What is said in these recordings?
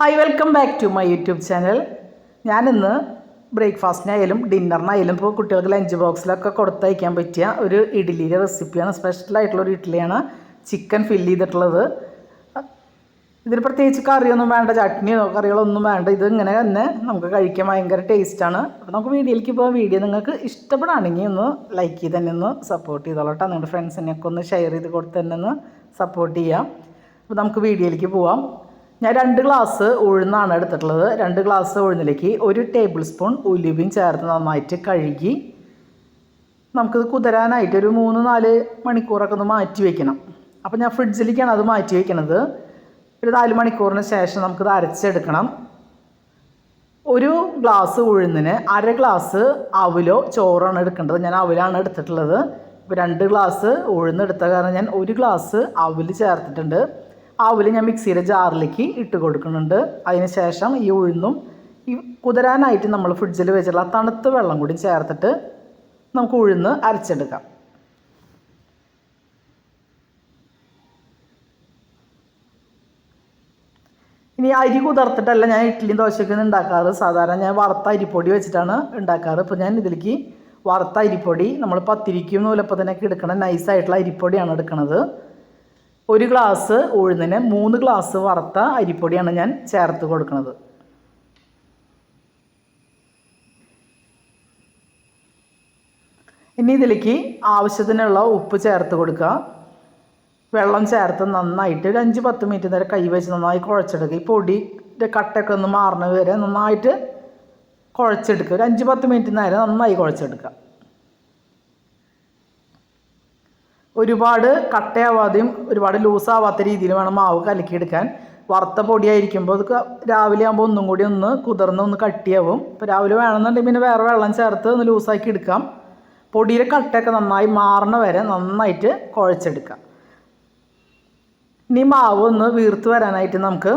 Hi welcome back to my YouTube channel ഞാനിന്ന് ബ്രേക്ക്ഫാസ്റ്റിനായാലും ഡിന്നറിനായാലും ഇപ്പോൾ കുട്ടികൾക്ക് ലഞ്ച് ബോക്സിലൊക്കെ കൊടുത്തയക്കാൻ പറ്റിയ ഒരു ഇഡ്ഡലിയുടെ റെസിപ്പിയാണ് സ്പെഷ്യലായിട്ടുള്ള ഒരു ഇഡ്ഡലിയാണ് ചിക്കൻ ഫില്ല് ചെയ്തിട്ടുള്ളത്. ഇതിന് പ്രത്യേകിച്ച് കറിയൊന്നും വേണ്ട ചട്നിയോ കറികളോ ഒന്നും വേണ്ട. ഇത് ഇങ്ങനെ തന്നെ നമുക്ക് കഴിക്കാൻ ഭയങ്കര ടേസ്റ്റാണ് അപ്പോൾ നമുക്ക് വീഡിയോയിലേക്ക് ഇപ്പോൾ വീഡിയോ നിങ്ങൾക്ക് ഇഷ്ടപ്പെടുകയാണെങ്കിൽ ഒന്ന് ലൈക്ക് ചെയ്ത് തന്നെ ഒന്ന് സപ്പോർട്ട് ചെയ്തോളട്ടോ നിങ്ങളുടെ ഫ്രണ്ട്സിനെയൊക്കെ ഒന്ന് ഷെയർ ചെയ്ത് കൊടുത്ത് തന്നെ ഒന്ന് സപ്പോർട്ട് ചെയ്യാം. അപ്പോൾ നമുക്ക് വീഡിയോയിലേക്ക് പോവാം. ഞാൻ രണ്ട് ഗ്ലാസ് ഉഴുന്നാണ് എടുത്തിട്ടുള്ളത്. രണ്ട് ഗ്ലാസ് ഉഴുന്നിലേക്ക് ഒരു ടേബിൾ സ്പൂൺ ഉലുവയും ചേർത്ത് നന്നായിട്ട് കഴുകി നമുക്കിത് കുതിരാനായിട്ട് ഒരു മൂന്ന് നാല് മണിക്കൂറൊക്കെ ഒന്ന് മാറ്റി വയ്ക്കണം അപ്പോൾ ഞാൻ ഫ്രിഡ്ജിലേക്കാണ് അത് മാറ്റി വയ്ക്കണത് ഒരു നാല് മണിക്കൂറിന് ശേഷം നമുക്കിത് അരച്ചെടുക്കണം. ഒരു ഗ്ലാസ് ഉഴുന്നിന് അര ഗ്ലാസ് അവലോ ചോറാണ് എടുക്കേണ്ടത്. ഞാൻ അവലാണ് എടുത്തിട്ടുള്ളത്. ഇപ്പോൾ രണ്ട് ഗ്ലാസ് ഉഴുന്നെടുത്ത കാരണം ഞാൻ ഒരു ഗ്ലാസ് അവൽ ചേർത്തിട്ടുണ്ട്. അവൽ ഞാൻ മിക്സിയുടെ ജാറിലേക്ക് ഇട്ട് കൊടുക്കുന്നുണ്ട്. അതിന് ശേഷം ഈ ഉഴുന്നും ഈ കുതിരാനായിട്ട് നമ്മൾ ഫ്രിഡ്ജിൽ വെച്ചുള്ള തണുത്ത വെള്ളം കൂടി ചേർത്തിട്ട് നമുക്ക് ഉഴുന്ന് അരച്ചെടുക്കാം. ഇനി അരി കുതിർത്തിട്ടല്ല ഞാൻ ഇഡ്ഡലിയും ദോശയൊക്കെ ഉണ്ടാക്കാറ്. സാധാരണ ഞാൻ വറുത്ത അരിപ്പൊടി വെച്ചിട്ടാണ് ഉണ്ടാക്കാറ്. ഇപ്പോൾ ഞാൻ ഇതിലേക്ക് വറുത്ത അരിപ്പൊടി നമ്മൾ പത്തിരിക്കും നൂലപ്പത്തിനൊക്കെ എടുക്കണ നൈസായിട്ടുള്ള അരിപ്പൊടിയാണ് എടുക്കുന്നത് ഒരു ഗ്ലാസ് ഉഴുന്നിന് മൂന്ന് ഗ്ലാസ് വറുത്ത അരിപ്പൊടിയാണ് ഞാൻ ചേർത്ത് കൊടുക്കുന്നത്. ഇനി ഇതിലേക്ക് ആവശ്യത്തിനുള്ള ഉപ്പ് ചേർത്ത് കൊടുക്കുക. വെള്ളം ചേർത്ത് നന്നായിട്ട് ഒരു അഞ്ച് പത്ത് മിനിറ്റ് നേരം കൈ വെച്ച് നന്നായി കുഴച്ചെടുക്കുക. ഈ പൊടിയുടെ കട്ടൊക്കെ ഒന്ന് മാറണ വരെ നന്നായിട്ട് കുഴച്ചെടുക്കുക. ഒരു അഞ്ച് പത്ത് മിനിറ്റ് നേരം നന്നായി കുഴച്ചെടുക്കുക. ഒരുപാട് കട്ടയാവാതെയും ഒരുപാട് ലൂസാവാത്ത രീതിയിൽ വേണം മാവ് കലക്കിയെടുക്കാൻ. വറുത്ത പൊടിയായിരിക്കുമ്പോൾ അത് രാവിലെ ആകുമ്പോൾ ഒന്നും കൂടി ഒന്ന് കുതിർന്ന് ഒന്ന് കട്ടിയാവും. ഇപ്പോൾ രാവിലെ വേണമെന്നുണ്ടെങ്കിൽ പിന്നെ വേറെ വെള്ളം ചേർത്ത് ഒന്ന് ലൂസാക്കി എടുക്കാം. പൊടിയിലെ കട്ടയൊക്കെ നന്നായി മാറണ വരെ നന്നായിട്ട് കുഴച്ചെടുക്കാം. ഇനി മാവ് ഒന്ന് വീർത്ത് വരാനായിട്ട് നമുക്ക്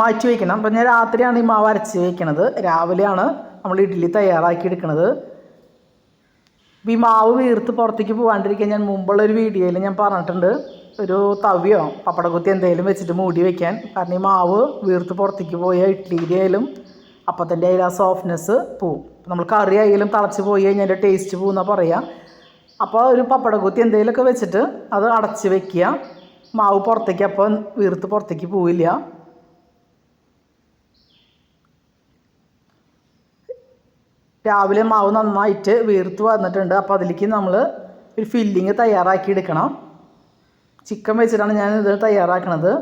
മാറ്റി വയ്ക്കണം. അപ്പം ഞാൻ രാത്രിയാണ് ഈ മാവ് അരച്ച് വയ്ക്കണത്. രാവിലെയാണ് നമ്മൾ ഇഡ്ഡലി തയ്യാറാക്കി എടുക്കുന്നത് ഈ മാവ് വീർത്ത് പുറത്തേക്ക് പോകാണ്ടിരിക്കാൻ ഞാൻ മുമ്പുള്ള ഒരു വീഡിയോയിൽ ഞാൻ പറഞ്ഞിട്ടുണ്ട്. ഒരു തവിയോ പപ്പടക്കുത്തി എന്തെങ്കിലും വെച്ചിട്ട് മൂടി വെക്കാൻ. കാരണം ഈ മാവ് വീർത്ത് പുറത്തേക്ക് പോയ ഇഡ്ഡലിയുടെ ആയാലും അപ്പത്തിന്റെ അതിൽ ആ സോഫ്റ്റ്നെസ് പോവും. നമ്മൾ കറി ആയാലും തിളച്ച് പോയി കഴിഞ്ഞാൽ അതിന്റെ ടേസ്റ്റ് പോകുന്ന പറയാം. അപ്പോൾ ഒരു പപ്പടക്കുത്തി എന്തെങ്കിലുമൊക്കെ വെച്ചിട്ട് അത് അടച്ച് വെക്കുക. മാവ് പുറത്തേക്ക് അപ്പോൾ വീർത്ത് പുറത്തേക്ക് പോവില്ല. രാവിലെ മാവ് നന്നായിട്ട് വീർത്ത് വന്നിട്ടുണ്ട്. അപ്പോൾ അതിലേക്ക് നമ്മൾ ഒരു ഫില്ലിങ് തയ്യാറാക്കി എടുക്കണം ചിക്കൻ വെച്ചിട്ടാണ് ഞാൻ ഇത് തയ്യാറാക്കണത്.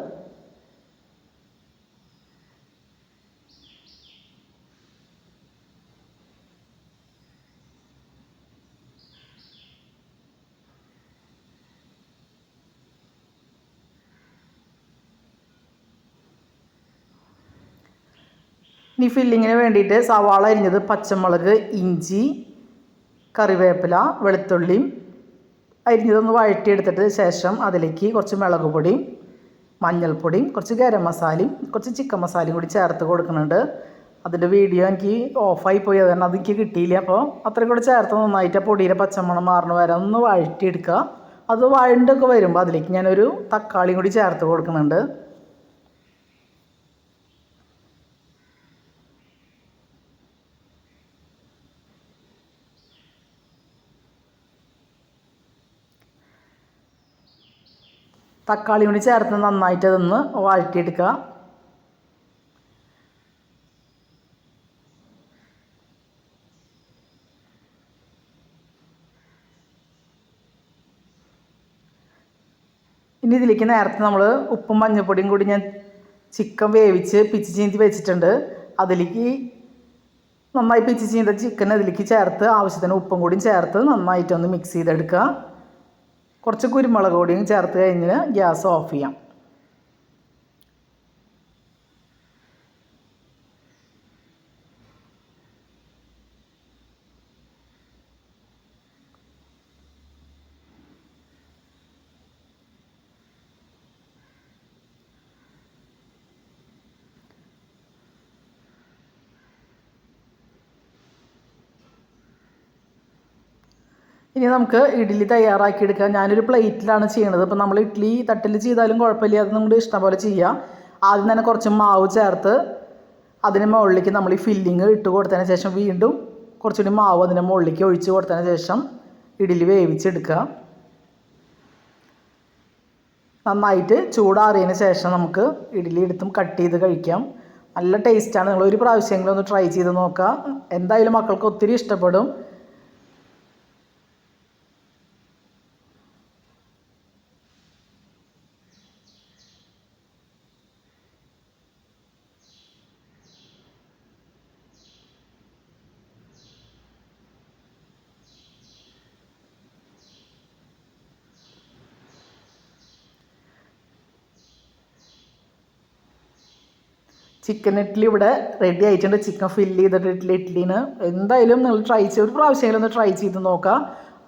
ഇനി ഫില്ലിങ്ങിന് വേണ്ടിയിട്ട് സവാള അരിഞ്ഞത് പച്ചമുളക് ഇഞ്ചി കറിവേപ്പില വെളുത്തുള്ളിയും അരിഞ്ഞതൊന്ന് വഴറ്റിയെടുത്തിട്ട് ശേഷം അതിലേക്ക് കുറച്ച് മുളക് പൊടിയും മഞ്ഞൾപ്പൊടിയും കുറച്ച് ഗരം മസാലയും കുറച്ച് ചിക്കൻ മസാലയും കൂടി ചേർത്ത് കൊടുക്കുന്നുണ്ട്. അതിന്റെ വീഡിയോ എനിക്ക് ഓഫായി പോയി അതുകൊണ്ട് അതെനിക്ക് കിട്ടിയില്ല. അപ്പോൾ അത്രയും കൂടി ചേർത്ത് നന്നായിട്ട് ആ പൊടിയുടെ പച്ചമണം മാറണ വരെ ഒന്ന് വഴറ്റിയെടുക്കുക. അത് വഴണ്ടൊക്കെ വരുമ്പോൾ അതിലേക്ക് ഞാനൊരു തക്കാളിയും കൂടി ചേർത്ത് കൊടുക്കുന്നുണ്ട്. തക്കാളി കൂടി ചേർത്ത് നന്നായിട്ട് അതൊന്ന് വഴറ്റിയെടുക്കുക. ഇനി ഇതിലേക്ക് നേരത്തെ നമ്മൾ ഉപ്പും മഞ്ഞൾപ്പൊടിയും കൂടി ഞാൻ ചിക്കൻ വേവിച്ച് പിച്ച് ചീന്തി വെച്ചിട്ടുണ്ട്. അതിലേക്ക് നന്നായി പിച്ച് ചീന്ത ചിക്കൻ അതിലേക്ക് ചേർത്ത് ആവശ്യത്തിന് ഉപ്പും കൂടിയും ചേർത്ത് നന്നായിട്ടൊന്ന് മിക്സ് ചെയ്തെടുക്കുക. കുറച്ച് കുരുമുളക് പൊടിയും ചേർത്ത് കഴിഞ്ഞ് ഗ്യാസ് ഓഫ് ചെയ്യാം. ഇനി നമുക്ക് ഇഡ്ഡലി തയ്യാറാക്കിയെടുക്കാം. ഞാനൊരു പ്ലേറ്റിലാണ് ചെയ്യണത്. അപ്പോൾ നമ്മൾ ഇഡ്ഡലി തട്ടിൽ ചെയ്താലും കുഴപ്പമില്ല. അത് നമ്മുടെ ഇഷ്ടം പോലെ ചെയ്യാം. ആദ്യം തന്നെ കുറച്ച് മാവ് ചേർത്ത് അതിന് മുകളിലേക്ക് നമ്മൾ ഈ ഫില്ലിങ് ഇട്ട് കൊടുത്തതിന് ശേഷം വീണ്ടും കുറച്ചുകൂടി മാവ് അതിന്റെ മുകളിലേക്ക് ഒഴിച്ച് കൊടുത്തതിന് ശേഷം ഇഡ്ഡലി വേവിച്ചെടുക്കുക. നന്നായിട്ട് ചൂടാറിയതിന് ശേഷം നമുക്ക് ഇഡ്ഡലി എടുത്തും കട്ട് ചെയ്ത് കഴിക്കാം. നല്ല ടേസ്റ്റാണ് നിങ്ങൾ ഒരു പ്രാവശ്യമെങ്കിലും ഒന്ന് ട്രൈ ചെയ്ത് നോക്കുക. എന്തായാലും മക്കൾക്ക് ഒത്തിരി ഇഷ്ടപ്പെടും. ചിക്കൻ ഇഡ്ഡലി ഇവിടെ റെഡി ആയിട്ടുണ്ട്. ചിക്കൻ ഫില്ല് ചെയ്തിട്ട് ഇഡ്ഡലി ഇഡ്ഡലിന് എന്തായാലും നിങ്ങൾ ട്രൈ ചെയ്ത് ഒരു പ്രാവശ്യമെങ്കിലും ഒന്ന് ട്രൈ ചെയ്ത് നോക്കാം.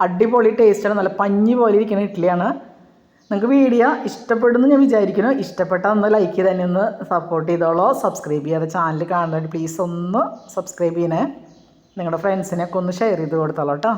അടിപൊളി ടേസ്റ്റാണ് നല്ല പഞ്ഞി പോലെ ഇരിക്കുന്ന ഇഡ്ഡലിയാണ് നിങ്ങൾക്ക് വീഡിയോ ഇഷ്ടപ്പെടുന്നു ഞാൻ വിചാരിക്കുന്നു. ഇഷ്ടപ്പെട്ടാൽ ഒന്ന് ലൈക്ക് ചെയ്ത് തന്നെ ഒന്ന് സപ്പോർട്ട് ചെയ്തോളോ. സബ്സ്ക്രൈബ് ചെയ്യാതെ ചാനൽ കാണുന്നുണ്ട് പ്ലീസ് ഒന്ന് സബ്സ്ക്രൈബ് ചെയ്യണേ. നിങ്ങളുടെ ഫ്രണ്ട്സിനെയൊക്കെ ഒന്ന് ഷെയർ ചെയ്ത് കൊടുത്തോളൂ കേട്ടോ.